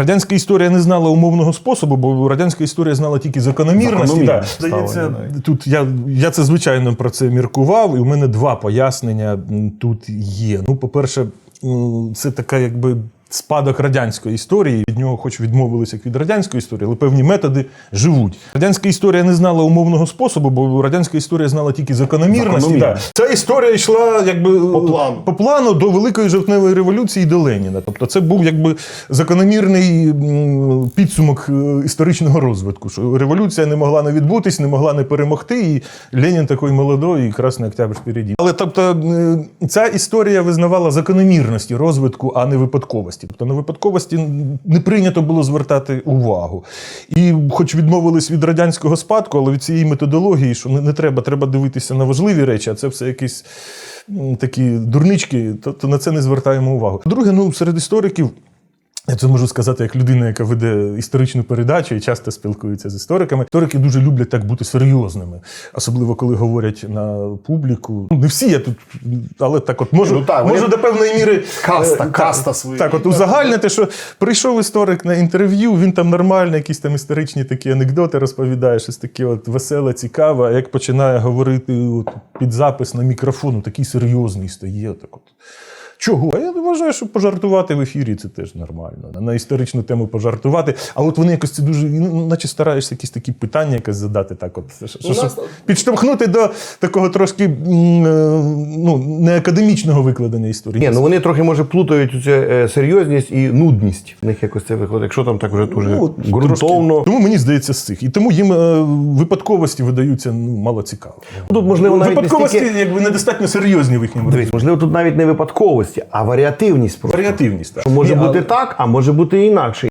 Радянська історія не знала умовного способу, бо радянська історія знала тільки закономірності. Да. Здається, тут я, я це звичайно про це міркував, і у мене два пояснення тут є. Ну, по-перше, це така якби. Спадок радянської історії від нього, хоч відмовилися як від радянської історії, але певні методи живуть. Радянська історія не знала умовного способу, бо радянська історія знала тільки закономірності. Да. Ця історія йшла якби По плану. по плану до Великої жовтневої революції до Леніна. Тобто це був якби закономірний підсумок е, історичного розвитку, що революція не могла не відбутись, не могла не перемогти, і Ленін такий молодий, і Красний Октябрь впереді. Але тобто ця історія визнавала закономірності розвитку, а не випадковості. Тобто на випадковості не прийнято було звертати увагу. І, хоч відмовились від радянського спадку, але від цієї методології, що не, не треба, треба дивитися на важливі речі, а це все якісь такі дурнички, то, то на це не звертаємо увагу. Друге, ну серед істориків. Я це можу сказати як людина, яка веде історичну передачу і часто спілкується з істориками. Історики дуже люблять так бути серйозними, особливо коли говорять на публіку. Ну, не всі я тут, але так от можу, Ну, так, можу вони- до певної міри Каста, е, каста так, своя. Так, от узагальнити, що прийшов історик на інтерв'ю, він там нормально, якісь там історичні такі анекдоти розповідає, щось таке от веселе, цікаве. А як починає говорити от, під запис на мікрофон, такий серйозний стає. Так от. Чого? А я вважаю, що пожартувати в ефірі це теж нормально. На історичну тему пожартувати. А от вони якось це дуже, ну, наче стараєшся якісь такі питання якось задати, так от, що, щоб нас- підштовхнути до такого трошки е, ну, не академічного викладення історії. Ні, ну вони трохи може плутають цю е, серйозність і нудність. У них якось це виходить. Якщо там так вже дуже Ну, ґрунтовно. трошки. Тому мені здається з цих. І тому їм е, випадковості видаються ну, мало цікаво. Тут можливо навіть не Випадковості стільки... якби недостатньо серйозні в їхньому Дивись, можливо, тут навіть не випадковості, а варіативність просто. варіативність. Так. Що може Ні, бути але- так, а може бути інакше.